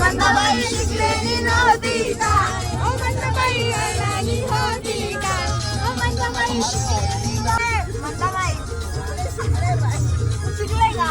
मंदाबाई शिकलेली नव्हती का ओ मंदाबाई अडाणी होती का ओ मंदाबाई शिकलेली नव्हती. मंदाबाई शिकले का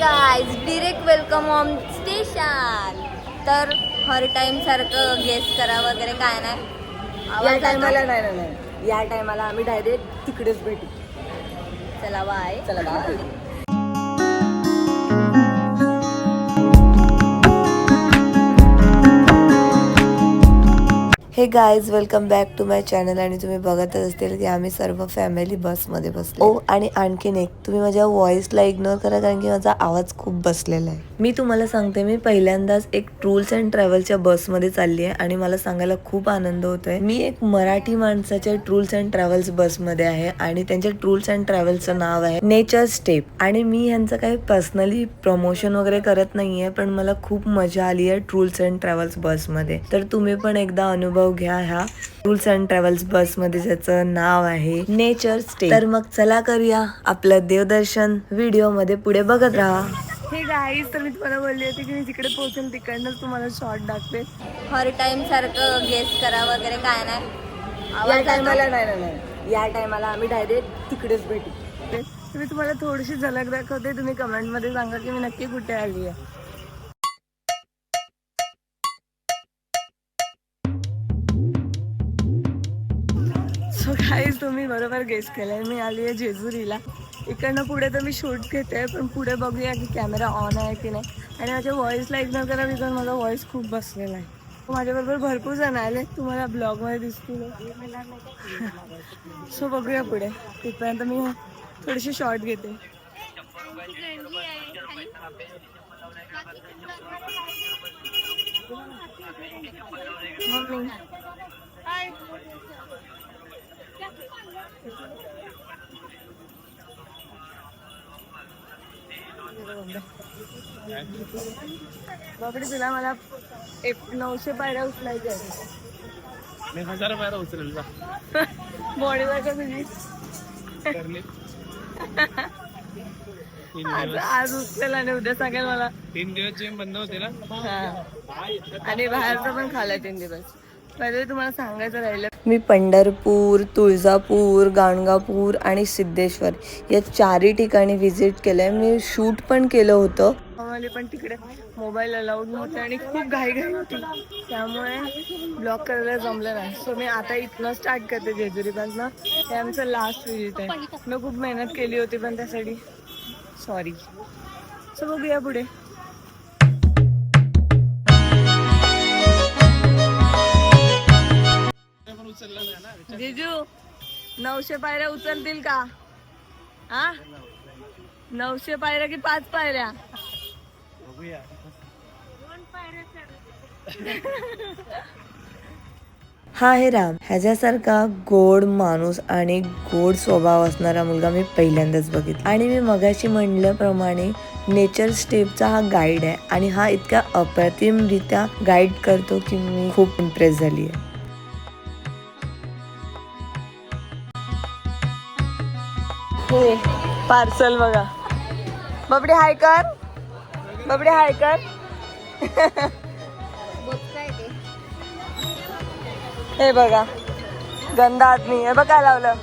guys direct welcome on station तर हर टाइम सारखं गेस करा वगैरे काय नाही. या आवाज टायमाला नाही नाही, नाही. या टायमाला आम्ही डायरेक्ट तिकडेच भेटू. चला बाय चला bye hey guys welcome back to my channel आणि तुम्ही बघतच असतील की आम्ही सर्व फॅमिली बसमध्ये बसलो. ओ आणि आणखीन एक तुम्ही माझ्या व्हॉइसला इग्नोर करा कारण की माझा आवाज खूप बसलेला आहे. मी तुम्हाला सांगते मी पहिल्यांदाच एक टूर्स अँड ट्रॅव्हलच्या बसमध्ये चालली आहे आणि मला सांगायला खूप आनंद होतोय. मी एक मराठी माणसाच्या टूर्स अँड ट्रॅव्हल्स बसमध्ये आहे आणि त्यांच्या टूर्स अँड ट्रॅव्हल्सचं नाव आहे नेचर स्टेप आणि मी यांचं काही पर्सनली प्रमोशन वगैरे करत नाहीये पण मला खूप मजा आली आहे टूर्स अँड ट्रॅव्हल्स बसमध्ये तर तुम्ही पण एकदा अनुभव घ्या ह्या टूर्स अँड ट्रॅव्हल्स बसमध्ये ज्याचं नाव आहे नेचर स्टे तर मग चला करूया आपलं देवदर्शन व्हिडिओमध्ये पुढे बघत राहा. हे गाईज तर मी तुम्हाला बोलली होती की मी तिकडे पोहोचेल तिकडनंच तुम्हाला शॉर्ट दाखवेल. हर टाइम सारखं गेस करा वगैरे काय नाही. टायमाला नाही या टायमाला आम्ही डायरेक्ट तिकडेच भेटू. मी तुम्हाला थोडीशी झलक दाखवते तुम्ही कमेंटमध्ये सांगा की मी नक्की कुठे आली आहे. सो काहीच तुम्ही बरोबर गेस केलंय. मी आली आहे जेजुरीला. इकडनं पुढे तर मी शूट घेते पण पुढे बघूया की कॅमेरा ऑन आहे की नाही. आणि माझ्या व्हॉइसला इग्नोर करा बिकॉज माझा व्हॉइस खूप बसलेला आहे. माझ्याबरोबर भरपूर जण आले. तुम्हाला ब्लॉगमध्ये दिसतील. सो बघूया पुढे. तिथपर्यंत मी थोडीशी शॉर्ट घेते. मम्मी बापडे तुला मला एक नऊशे पायऱ्या उचलायच्या मी हजार पायरा उचलेल का तुझी तीन आज उचलेल आणि उद्या सांगेल मला. तीन दिवस जिम बंद होते ना? हा. आणि बाहेरचं पण खाल्लं तीन दिवस. तुम्हाला सांगायचं राहिलं. मी पंढरपूर तुळजापूर गाणगापूर आणि सिद्धेश्वर या चारही ठिकाणी व्हिजिट केलंय. मी शूट पण केलं होतं. आम्हाला पण तिकडे मोबाईल अलाउड नव्हते आणि खूप घाई घाई होती. त्यामुळे ब्लॉक करायला जमलं नाही. सो मी आता इथनं स्टार्ट करते जेजुरीपासनं. हे आमचं लास्ट विजिट आहे. मी खूप मेहनत केली होती पण त्यासाठी. सॉरी सो बघूया पुढे. जिजू नऊशे पायऱ्या उचलतील का? हा? नऊशे पायऱ्या की पाच पायऱ्या? बघूया. हा आहे राम. ह्याच्यासारखा गोड माणूस आणि गोड स्वभाव असणारा मुलगा मी पहिल्यांदाच बघितला. आणि मी मगाशी म्हणल्याप्रमाणे नेचर स्टेपचा हा गाईड आहे. आणि हा इतक्या अप्रतिमरित्या गाईड करतो की मी खूप इम्प्रेस झाली आहे हे पार्सल बघा. बबडे हाय कर. बबडे हाय कर. हे बघा. गंदा आदमी. हे बघ लावलं.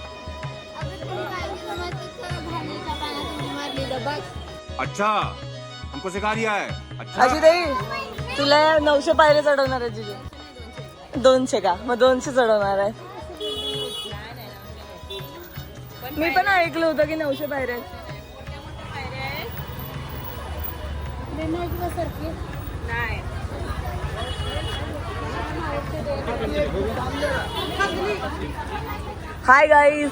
अच्छा हमको सिखा है. अच्छा. ताई तुला नऊशे पायरे चढवणार आहे तुझे दोनशे का? मग दोनशे चढवणार आहे. मी पण ऐकलं होतं की नऊशे पायरे आहेत. हाय गाईज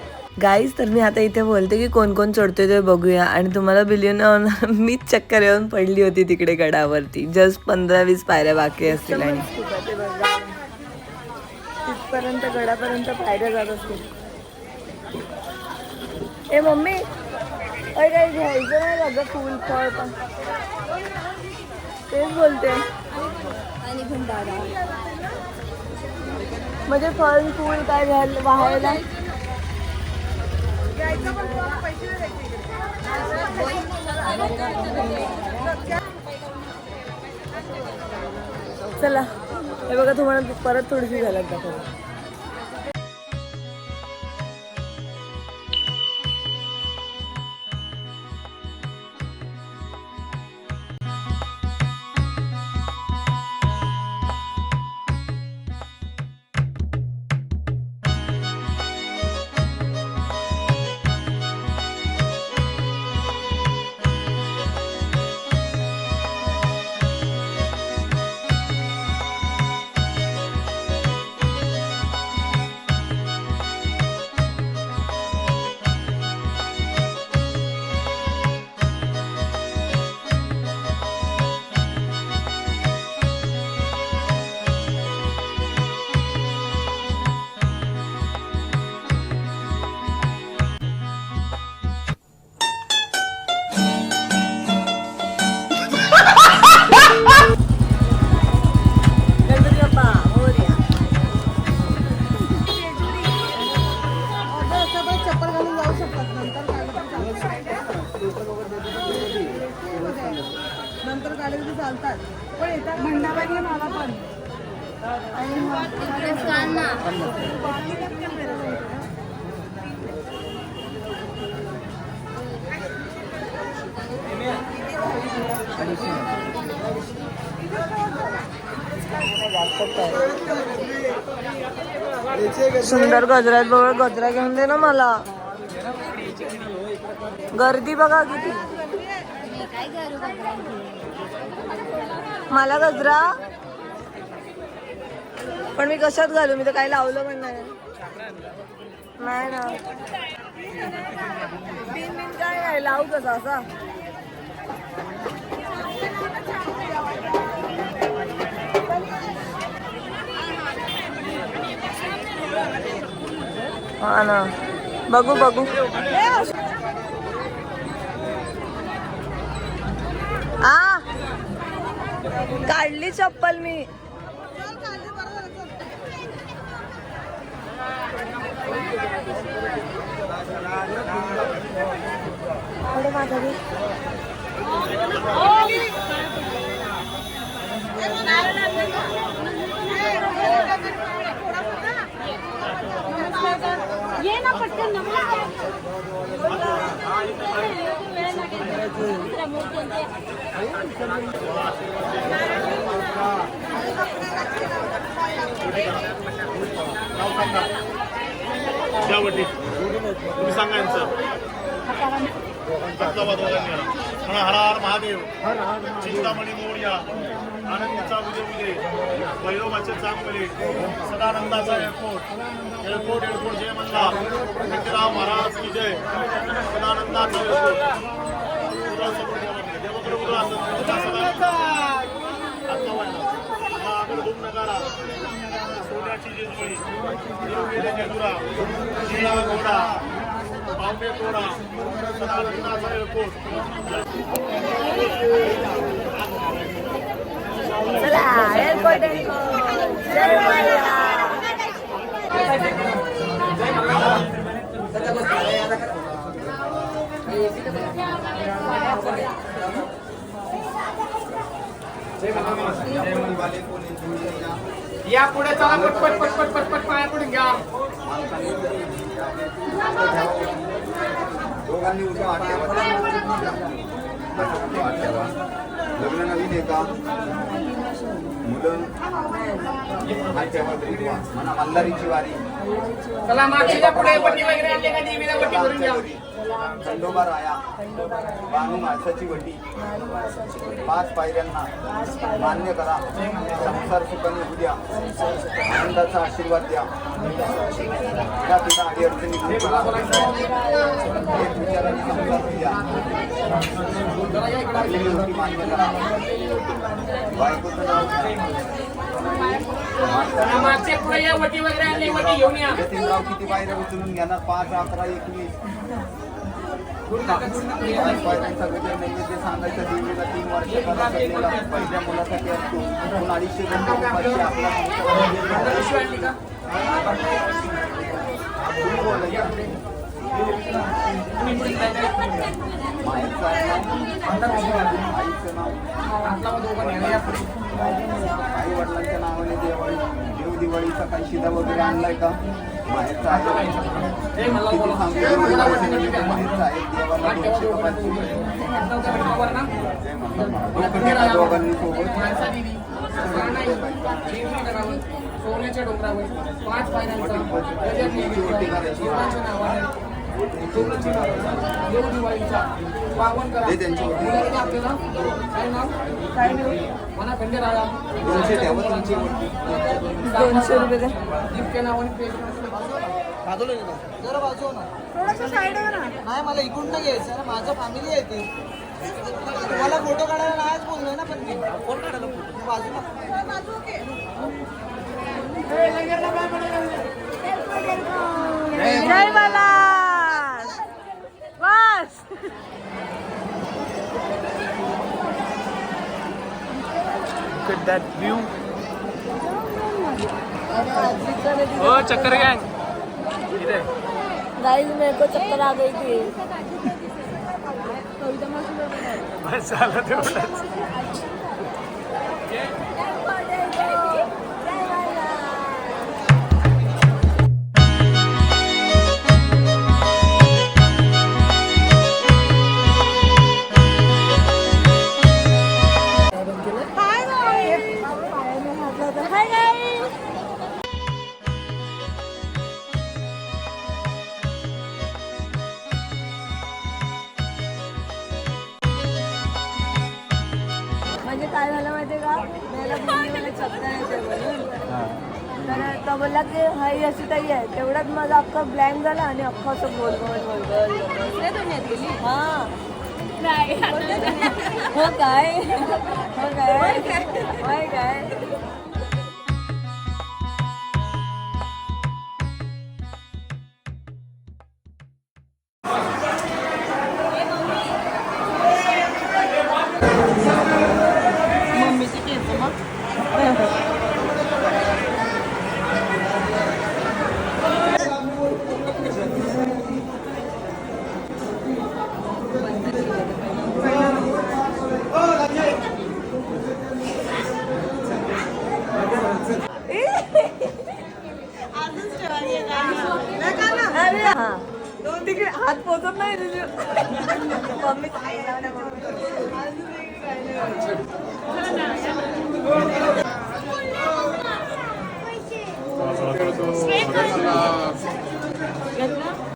गाईज तर मी आता इथे बोलते की कोण कोण चढतोय ते बघूया. आणि तुम्हाला बिलियन मीच चक्कर येऊन पडली होती तिकडे गडावरती. जस्ट पंधरा वीस पायऱ्या बाकी असतील आणि. तिथपर्यंत गडापर्यंत पायऱ्या जात असतील. ए मम्मी. अरे काही घ्यायचं नाही फुल फळ पण. तेच बोलते. म्हणजे फळ फूल काय घ्यायला वाहायला चला. हे बघा तुम्हाला परत थोडीशी झाल्यात दाखवा सुंदर गजऱ्यात बरोबर गजरा घेऊन दे ना मला. गर्दी बघा किती. मला गजरा. पण मी कशात घालू? मी तर काही लावलं पण नाही. नाही ना. तीन मिनिट काय आहे लावू कसा असा? हा ना बघू बघू. आ काढली चप्पल मी. थोडं मागं घे. ये ना पटकन त्यावरती तुम्ही सांगा यांचं. धन्यवाद दोघांनी म्हणा हर हर महादेव. चिंतामणी मोर्या. आनंदीचा उदय उदय. वैभवाचे चांगले सदानंदाचा एअरपोर्ट एअरपोर्ट एअरपोर्ट जय म्हणला व्यक्तिराव महाराज की जय. सदानंदाचा एअरपोर्ट उद्रा सोन्याची जेजुरी. जेजुरा. घोडा. बांबे घोडा. सदानंदाचा एअरपोर्ट चला एअरपोर्ट या पुढे चला पटपट पटपट पटपट पाया पडून घ्या दोघांनी. हात ठेवा. लग्न नवीन आहे का ठेवा. म्हणा मल्हारीची वारी. चला मागच्या पुढे वटी वगैरे आणले का देवीला? वटी भरून घ्या खंडोबा राया बानू माणसाची वटी पाच पायऱ्यांना मान्य करा. संसार सुखाने उद्या आनंदाचा आशीर्वाद द्या. त्या अडचणी विचाराने संसार द्या. मान्य करा. मागच्या पुढे या वटी वगैरे आणले वटी घेऊन या. यतीनराव किती पायऱ्या उचलून घेणार पाच अकरा एकवीस. पायऱ्यांचा गजर नैवेद्य सांगायचं देवीला तीन सध्याला पहिल्या मुलासाठी असतो. दोन अडीचशे घंटे आपला तुम्ही नाव, आईचं नाव आई वडिलांच्या नावाने दिवाळी देव दिवाळीचा काही शिदा वगैरे आणलाय का माहेरचा आहे किती सांगितलं आहे देवाला दोनशे दोघांनी सोबत सोन्याच्या डोंगरावर पाच पायऱ्यांचा नावाने, देव दिवाळीचा पावन करा त्यांची वटी. मुलांनी आपल्याला काय नाव काय नाव मना खंडेराया दोनशे ठेवा तुमची वटी. दोनशे रुपये द्या. जितक्या नावाने पेश जरा बाजू हो ना. थोडंसं साईड हो ना नाही मला इकडून नाही घ्यायचं. ना माझं फॅमिली आहे ते. तुम्हाला फोटो काढायला नाहीच बोललोय ना पण मी. फोन काढायला फोटो बाजूला जय मल्हार बस that view. हो चक्कर गँग इथे गाइस मेरे को चक्कर आ गई थी बस झालं तेवढंच तो बोलला की हाई अशी ताई आहे. तेवढ्यात माझा अख्खा ब्लँक झाला आणि अख्खा असं गोल गोल गोल. हा. हो काय? हो काय? होय काय?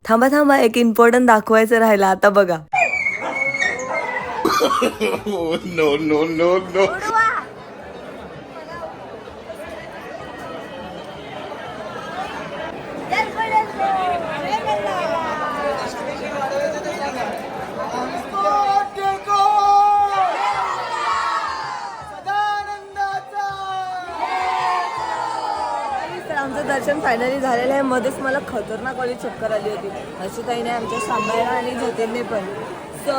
थांबा थांबा एक इम्पॉर्टंट दाखवायचं राहिलं आता बघा. तर फायनली झालेलं आहे. मध्येच मला खतरनाक वाली चक्कर आली होती. अशी काही नाही आमच्या सांबायला आणि ज्योतिर्ने पण. सो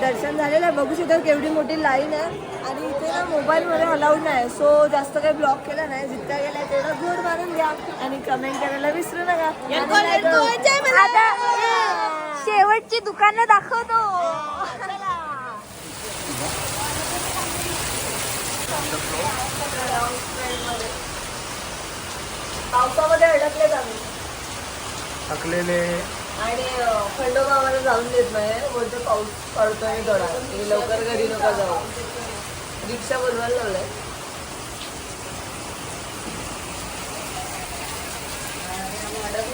दर्शन झालेलं आहे. बघू शकता केवढी मोठी लाईन आहे. आणि इथे ना मोबाईलमध्ये अलाउड नाही. सो जास्त काही ब्लॉक केला नाही. जितका गेला तेवढा गुड मारून घ्या. आणि कमेंट करायला विसरू नका. शेवटची दुकानं दाखवतो. पावसामध्ये अडकलेच आम्ही थकलेले आणि अं, खंडोबा आम्हाला जाऊन देत नाही बोलते पाऊस पडतोय थोडा. लवकर घरी नका जाऊ. रिक्षा बोलवायला लावलाय.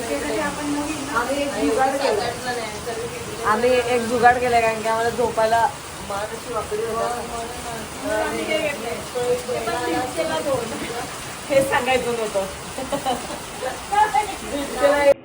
आम्ही एक जुगाड केलाय. आम्ही एक जुगाड केलाय कारण की आम्हाला झोपायला मान अशी वाकडी होते. हे सांगायचं नव्हतं.